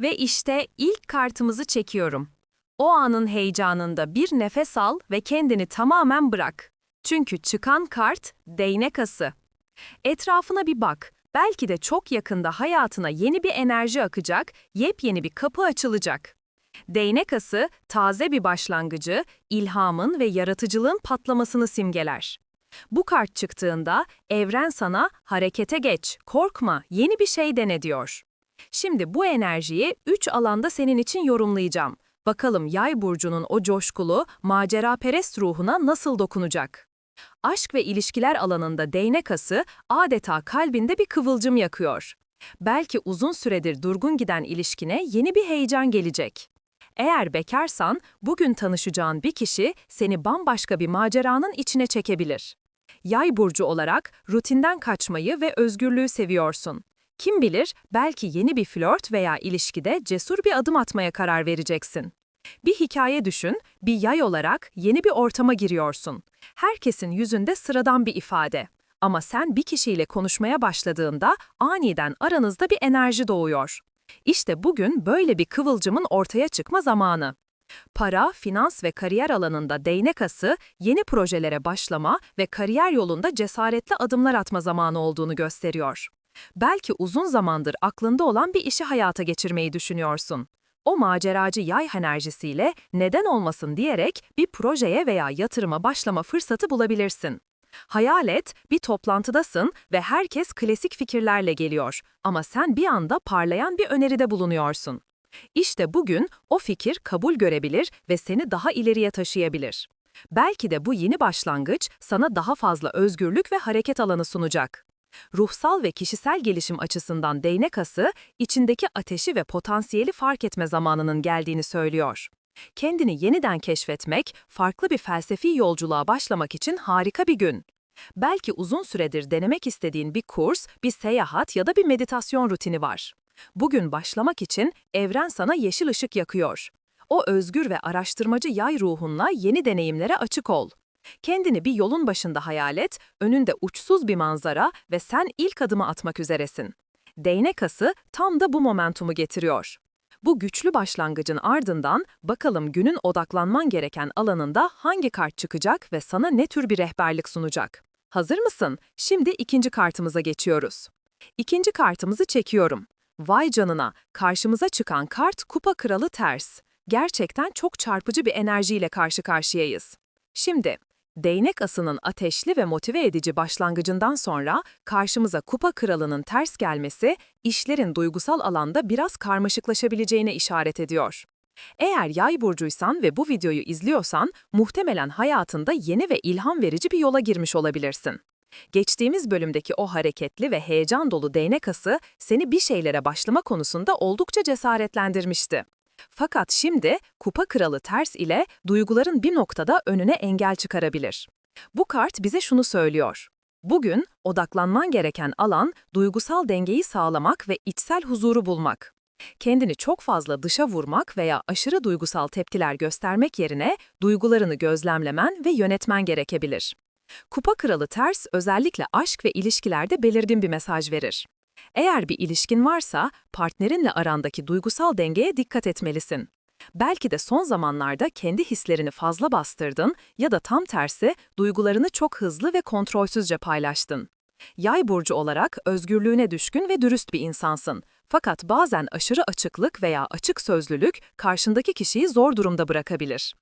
Ve işte ilk kartımızı çekiyorum. O anın heyecanında bir nefes al ve kendini tamamen bırak. Çünkü çıkan kart değnek ası. Etrafına bir bak. Belki de çok yakında hayatına yeni bir enerji akacak, yepyeni bir kapı açılacak. Değnek ası, taze bir başlangıcı, ilhamın ve yaratıcılığın patlamasını simgeler. Bu kart çıktığında evren sana harekete geç, korkma, yeni bir şey dene diyor. Şimdi bu enerjiyi üç alanda senin için yorumlayacağım. Bakalım yay burcunun o coşkulu, maceraperest ruhuna nasıl dokunacak? Aşk ve ilişkiler alanında değnek ası adeta kalbinde bir kıvılcım yakıyor. Belki uzun süredir durgun giden ilişkine yeni bir heyecan gelecek. Eğer bekarsan, bugün tanışacağın bir kişi seni bambaşka bir maceranın içine çekebilir. Yay burcu olarak rutinden kaçmayı ve özgürlüğü seviyorsun. Kim bilir, belki yeni bir flört veya ilişkide cesur bir adım atmaya karar vereceksin. Bir hikaye düşün, bir yay olarak yeni bir ortama giriyorsun. Herkesin yüzünde sıradan bir ifade. Ama sen bir kişiyle konuşmaya başladığında aniden aranızda bir enerji doğuyor. İşte bugün böyle bir kıvılcımın ortaya çıkma zamanı. Para, finans ve kariyer alanında değnek ası, yeni projelere başlama ve kariyer yolunda cesaretli adımlar atma zamanı olduğunu gösteriyor. Belki uzun zamandır aklında olan bir işi hayata geçirmeyi düşünüyorsun. O maceracı yay enerjisiyle neden olmasın diyerek bir projeye veya yatırıma başlama fırsatı bulabilirsin. Hayal et, bir toplantıdasın ve herkes klasik fikirlerle geliyor ama sen bir anda parlayan bir öneride bulunuyorsun. İşte bugün o fikir kabul görebilir ve seni daha ileriye taşıyabilir. Belki de bu yeni başlangıç sana daha fazla özgürlük ve hareket alanı sunacak. Ruhsal ve kişisel gelişim açısından değnek ası, içindeki ateşi ve potansiyeli fark etme zamanının geldiğini söylüyor. Kendini yeniden keşfetmek, farklı bir felsefi yolculuğa başlamak için harika bir gün. Belki uzun süredir denemek istediğin bir kurs, bir seyahat ya da bir meditasyon rutini var. Bugün başlamak için evren sana yeşil ışık yakıyor. O özgür ve araştırmacı yay ruhunla yeni deneyimlere açık ol. Kendini bir yolun başında hayal et, önünde uçsuz bir manzara ve sen ilk adımı atmak üzeresin. Değnek ası tam da bu momentumu getiriyor. Bu güçlü başlangıcın ardından bakalım günün odaklanman gereken alanında hangi kart çıkacak ve sana ne tür bir rehberlik sunacak. Hazır mısın? Şimdi ikinci kartımıza geçiyoruz. İkinci kartımızı çekiyorum. Vay canına, karşımıza çıkan kart Kupa Kralı ters. Gerçekten çok çarpıcı bir enerjiyle karşı karşıyayız. Şimdi, değnek asının ateşli ve motive edici başlangıcından sonra karşımıza Kupa Kralı'nın ters gelmesi, işlerin duygusal alanda biraz karmaşıklaşabileceğine işaret ediyor. Eğer yay burcuysan ve bu videoyu izliyorsan, muhtemelen hayatında yeni ve ilham verici bir yola girmiş olabilirsin. Geçtiğimiz bölümdeki o hareketli ve heyecan dolu değnek ası seni bir şeylere başlama konusunda oldukça cesaretlendirmişti. Fakat şimdi kupa kralı ters ile duyguların bir noktada önüne engel çıkarabilir. Bu kart bize şunu söylüyor. Bugün odaklanman gereken alan duygusal dengeyi sağlamak ve içsel huzuru bulmak. Kendini çok fazla dışa vurmak veya aşırı duygusal tepkiler göstermek yerine duygularını gözlemlemen ve yönetmen gerekebilir. Kupa kralı ters özellikle aşk ve ilişkilerde belirgin bir mesaj verir. Eğer bir ilişkin varsa partnerinle arandaki duygusal dengeye dikkat etmelisin. Belki de son zamanlarda kendi hislerini fazla bastırdın ya da tam tersi duygularını çok hızlı ve kontrolsüzce paylaştın. Yay burcu olarak özgürlüğüne düşkün ve dürüst bir insansın. Fakat bazen aşırı açıklık veya açık sözlülük karşındaki kişiyi zor durumda bırakabilir.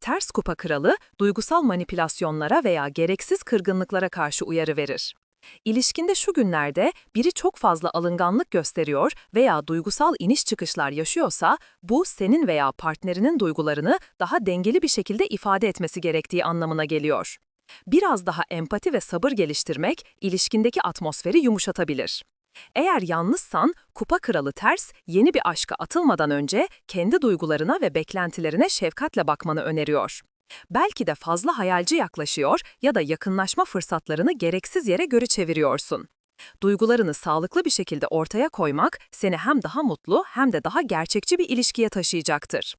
Ters kupa kralı, duygusal manipülasyonlara veya gereksiz kırgınlıklara karşı uyarı verir. İlişkinde şu günlerde biri çok fazla alınganlık gösteriyor veya duygusal iniş çıkışlar yaşıyorsa, bu senin veya partnerinin duygularını daha dengeli bir şekilde ifade etmesi gerektiği anlamına geliyor. Biraz daha empati ve sabır geliştirmek ilişkindeki atmosferi yumuşatabilir. Eğer yalnızsan, kupa kralı ters, yeni bir aşka atılmadan önce kendi duygularına ve beklentilerine şefkatle bakmanı öneriyor. Belki de fazla hayalci yaklaşıyor ya da yakınlaşma fırsatlarını gereksiz yere göre çeviriyorsun. Duygularını sağlıklı bir şekilde ortaya koymak seni hem daha mutlu hem de daha gerçekçi bir ilişkiye taşıyacaktır.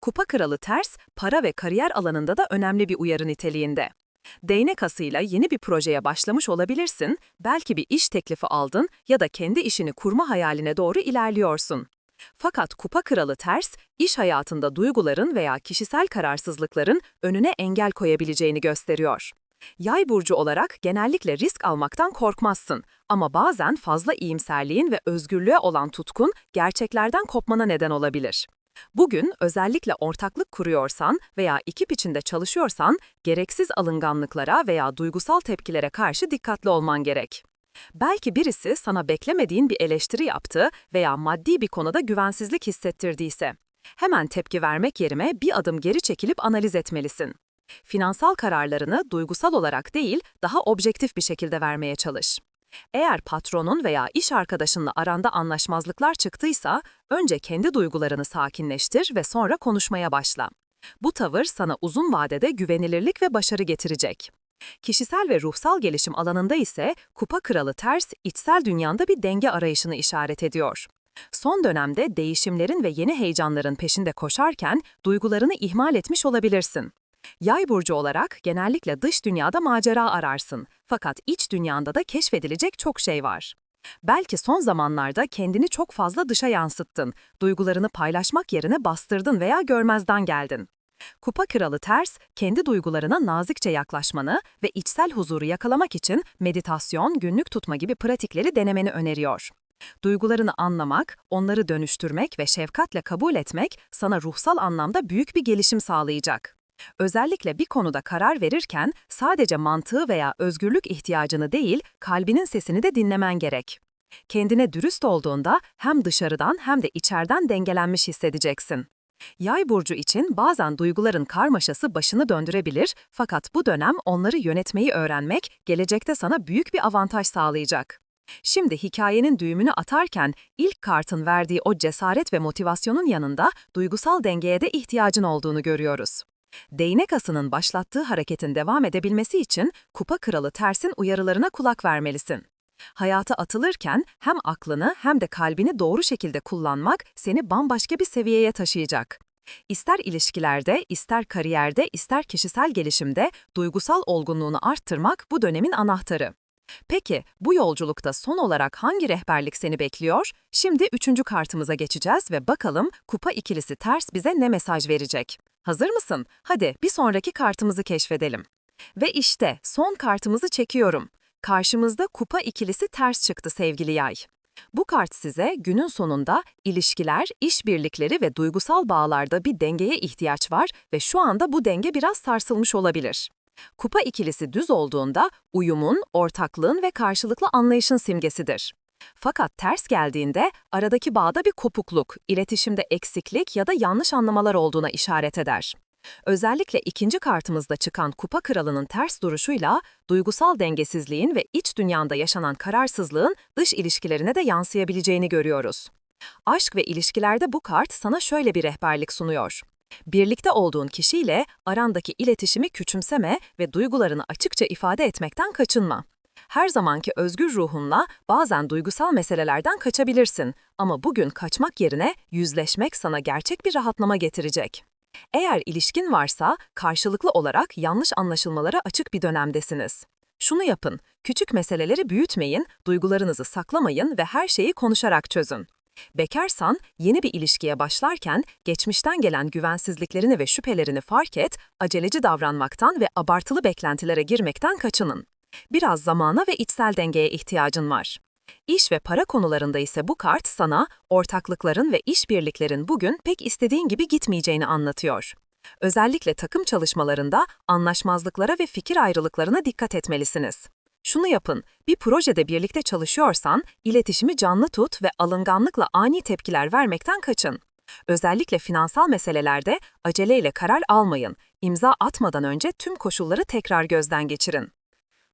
Kupa kralı ters, para ve kariyer alanında da önemli bir uyarı niteliğinde. Değnek asıyla yeni bir projeye başlamış olabilirsin, belki bir iş teklifi aldın ya da kendi işini kurma hayaline doğru ilerliyorsun. Fakat kupa kralı ters, iş hayatında duyguların veya kişisel kararsızlıkların önüne engel koyabileceğini gösteriyor. Yay burcu olarak genellikle risk almaktan korkmazsın ama bazen fazla iyimserliğin ve özgürlüğe olan tutkun gerçeklerden kopmana neden olabilir. Bugün özellikle ortaklık kuruyorsan veya ekip içinde çalışıyorsan gereksiz alınganlıklara veya duygusal tepkilere karşı dikkatli olman gerek. Belki birisi sana beklemediğin bir eleştiri yaptı veya maddi bir konuda güvensizlik hissettirdiyse. Hemen tepki vermek yerine bir adım geri çekilip analiz etmelisin. Finansal kararlarını duygusal olarak değil, daha objektif bir şekilde vermeye çalış. Eğer patronun veya iş arkadaşınla aranda anlaşmazlıklar çıktıysa, önce kendi duygularını sakinleştir ve sonra konuşmaya başla. Bu tavır sana uzun vadede güvenilirlik ve başarı getirecek. Kişisel ve ruhsal gelişim alanında ise kupa kralı ters, içsel dünyanda bir denge arayışını işaret ediyor. Son dönemde değişimlerin ve yeni heyecanların peşinde koşarken duygularını ihmal etmiş olabilirsin. Yay burcu olarak genellikle dış dünyada macera ararsın. Fakat iç dünyanda da keşfedilecek çok şey var. Belki son zamanlarda kendini çok fazla dışa yansıttın, duygularını paylaşmak yerine bastırdın veya görmezden geldin. Kupa kralı ters, kendi duygularına nazikçe yaklaşmanı ve içsel huzuru yakalamak için meditasyon, günlük tutma gibi pratikleri denemeni öneriyor. Duygularını anlamak, onları dönüştürmek ve şefkatle kabul etmek sana ruhsal anlamda büyük bir gelişim sağlayacak. Özellikle bir konuda karar verirken sadece mantığı veya özgürlük ihtiyacını değil, kalbinin sesini de dinlemen gerek. Kendine dürüst olduğunda hem dışarıdan hem de içeriden dengelenmiş hissedeceksin. Yay burcu için bazen duyguların karmaşası başını döndürebilir fakat bu dönem onları yönetmeyi öğrenmek gelecekte sana büyük bir avantaj sağlayacak. Şimdi hikayenin düğümünü atarken ilk kartın verdiği o cesaret ve motivasyonun yanında duygusal dengeye de ihtiyacın olduğunu görüyoruz. Değnek asının başlattığı hareketin devam edebilmesi için kupa kralı tersin uyarılarına kulak vermelisin. Hayata atılırken hem aklını hem de kalbini doğru şekilde kullanmak seni bambaşka bir seviyeye taşıyacak. İster ilişkilerde, ister kariyerde, ister kişisel gelişimde duygusal olgunluğunu arttırmak bu dönemin anahtarı. Peki, bu yolculukta son olarak hangi rehberlik seni bekliyor? Şimdi üçüncü kartımıza geçeceğiz ve bakalım kupa ikilisi ters bize ne mesaj verecek? Hazır mısın? Hadi bir sonraki kartımızı keşfedelim. Ve işte son kartımızı çekiyorum. Karşımızda kupa ikilisi ters çıktı sevgili yay. Bu kart size günün sonunda ilişkiler, işbirlikleri ve duygusal bağlarda bir dengeye ihtiyaç var ve şu anda bu denge biraz sarsılmış olabilir. Kupa ikilisi düz olduğunda uyumun, ortaklığın ve karşılıklı anlayışın simgesidir. Fakat ters geldiğinde aradaki bağda bir kopukluk, iletişimde eksiklik ya da yanlış anlamalar olduğuna işaret eder. Özellikle ikinci kartımızda çıkan kupa kralının ters duruşuyla duygusal dengesizliğin ve iç dünyanda yaşanan kararsızlığın dış ilişkilerine de yansıyabileceğini görüyoruz. Aşk ve ilişkilerde bu kart sana şöyle bir rehberlik sunuyor. Birlikte olduğun kişiyle arandaki iletişimi küçümseme ve duygularını açıkça ifade etmekten kaçınma. Her zamanki özgür ruhunla bazen duygusal meselelerden kaçabilirsin ama bugün kaçmak yerine yüzleşmek sana gerçek bir rahatlama getirecek. Eğer ilişkin varsa karşılıklı olarak yanlış anlaşılmalara açık bir dönemdesiniz. Şunu yapın, küçük meseleleri büyütmeyin, duygularınızı saklamayın ve her şeyi konuşarak çözün. Bekarsan, yeni bir ilişkiye başlarken geçmişten gelen güvensizliklerini ve şüphelerini fark et, aceleci davranmaktan ve abartılı beklentilere girmekten kaçının. Biraz zamana ve içsel dengeye ihtiyacın var. İş ve para konularında ise bu kart sana ortaklıkların ve işbirliklerin bugün pek istediğin gibi gitmeyeceğini anlatıyor. Özellikle takım çalışmalarında anlaşmazlıklara ve fikir ayrılıklarına dikkat etmelisiniz. Şunu yapın, bir projede birlikte çalışıyorsan iletişimi canlı tut ve alınganlıkla ani tepkiler vermekten kaçın. Özellikle finansal meselelerde aceleyle karar almayın. İmza atmadan önce tüm koşulları tekrar gözden geçirin.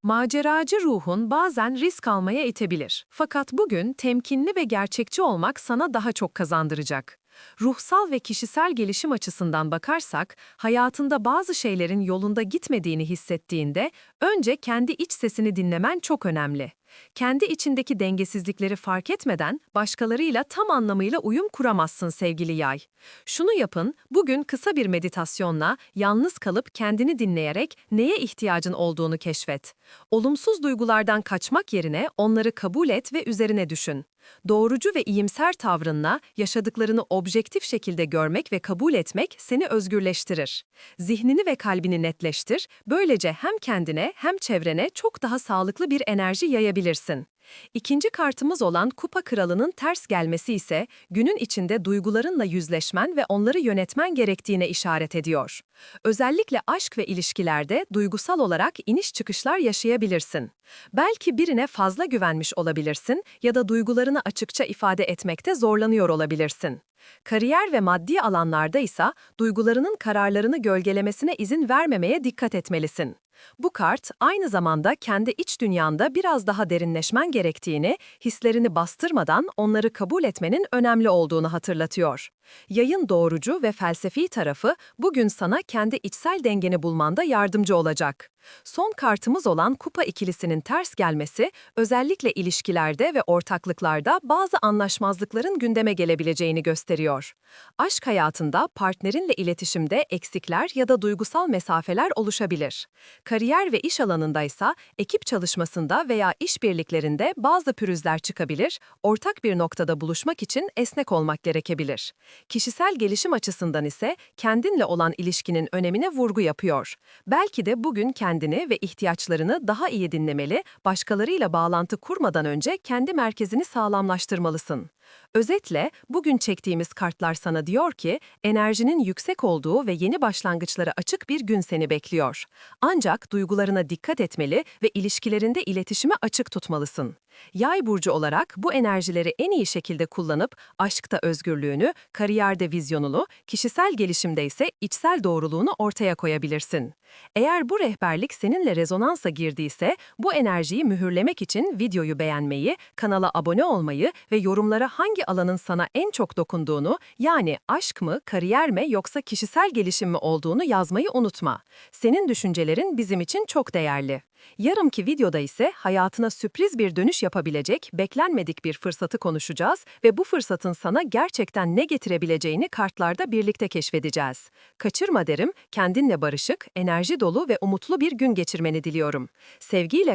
Maceracı ruhun bazen risk almaya itebilir. Fakat bugün temkinli ve gerçekçi olmak sana daha çok kazandıracak. Ruhsal ve kişisel gelişim açısından bakarsak, hayatında bazı şeylerin yolunda gitmediğini hissettiğinde önce kendi iç sesini dinlemen çok önemli. Kendi içindeki dengesizlikleri fark etmeden başkalarıyla tam anlamıyla uyum kuramazsın sevgili yay. Şunu yapın, bugün kısa bir meditasyonla yalnız kalıp kendini dinleyerek neye ihtiyacın olduğunu keşfet. Olumsuz duygulardan kaçmak yerine onları kabul et ve üzerine düşün. Doğrucu ve iyimser tavrınla yaşadıklarını objektif şekilde görmek ve kabul etmek seni özgürleştirir. Zihnini ve kalbini netleştir, böylece hem kendine hem çevrene çok daha sağlıklı bir enerji yayabilirsin. İkinci kartımız olan Kupa Kralı'nın ters gelmesi ise günün içinde duygularınla yüzleşmen ve onları yönetmen gerektiğine işaret ediyor. Özellikle aşk ve ilişkilerde duygusal olarak iniş çıkışlar yaşayabilirsin. Belki birine fazla güvenmiş olabilirsin ya da duygularını açıkça ifade etmekte zorlanıyor olabilirsin. Kariyer ve maddi alanlarda ise duygularının kararlarını gölgelemesine izin vermemeye dikkat etmelisin. Bu kart aynı zamanda kendi iç dünyanda biraz daha derinleşmen gerektiğini, hislerini bastırmadan onları kabul etmenin önemli olduğunu hatırlatıyor. Yayın doğrucu ve felsefi tarafı bugün sana kendi içsel dengeni bulmanda yardımcı olacak. Son kartımız olan kupa ikilisinin ters gelmesi, özellikle ilişkilerde ve ortaklıklarda bazı anlaşmazlıkların gündeme gelebileceğini gösteriyor. Aşk hayatında partnerinle iletişimde eksikler ya da duygusal mesafeler oluşabilir. Kariyer ve iş alanındaysa ekip çalışmasında veya işbirliklerinde bazı pürüzler çıkabilir, ortak bir noktada buluşmak için esnek olmak gerekebilir. Kişisel gelişim açısından ise kendinle olan ilişkinin önemine vurgu yapıyor. Belki de bugün kendini ve ihtiyaçlarını daha iyi dinlemeli, başkalarıyla bağlantı kurmadan önce kendi merkezini sağlamlaştırmalısın. Özetle, bugün çektiğimiz kartlar sana diyor ki, enerjinin yüksek olduğu ve yeni başlangıçlara açık bir gün seni bekliyor. Ancak duygularına dikkat etmeli ve ilişkilerinde iletişime açık tutmalısın. Yay burcu olarak bu enerjileri en iyi şekilde kullanıp aşkta özgürlüğünü, kariyerde vizyonunu, kişisel gelişimde ise içsel doğruluğunu ortaya koyabilirsin. Eğer bu rehberlik seninle rezonansa girdiyse, bu enerjiyi mühürlemek için videoyu beğenmeyi, kanala abone olmayı ve yorumlara hangi alanın sana en çok dokunduğunu, yani aşk mı, kariyer mi yoksa kişisel gelişim mi olduğunu yazmayı unutma. Senin düşüncelerin bizim için çok değerli. Yarımki videoda ise hayatına sürpriz bir dönüş yapabilecek, beklenmedik bir fırsatı konuşacağız ve bu fırsatın sana gerçekten ne getirebileceğini kartlarda birlikte keşfedeceğiz. Kaçırma derim, kendinle barışık, enerji dolu ve umutlu bir gün geçirmeni diliyorum. Sevgiyle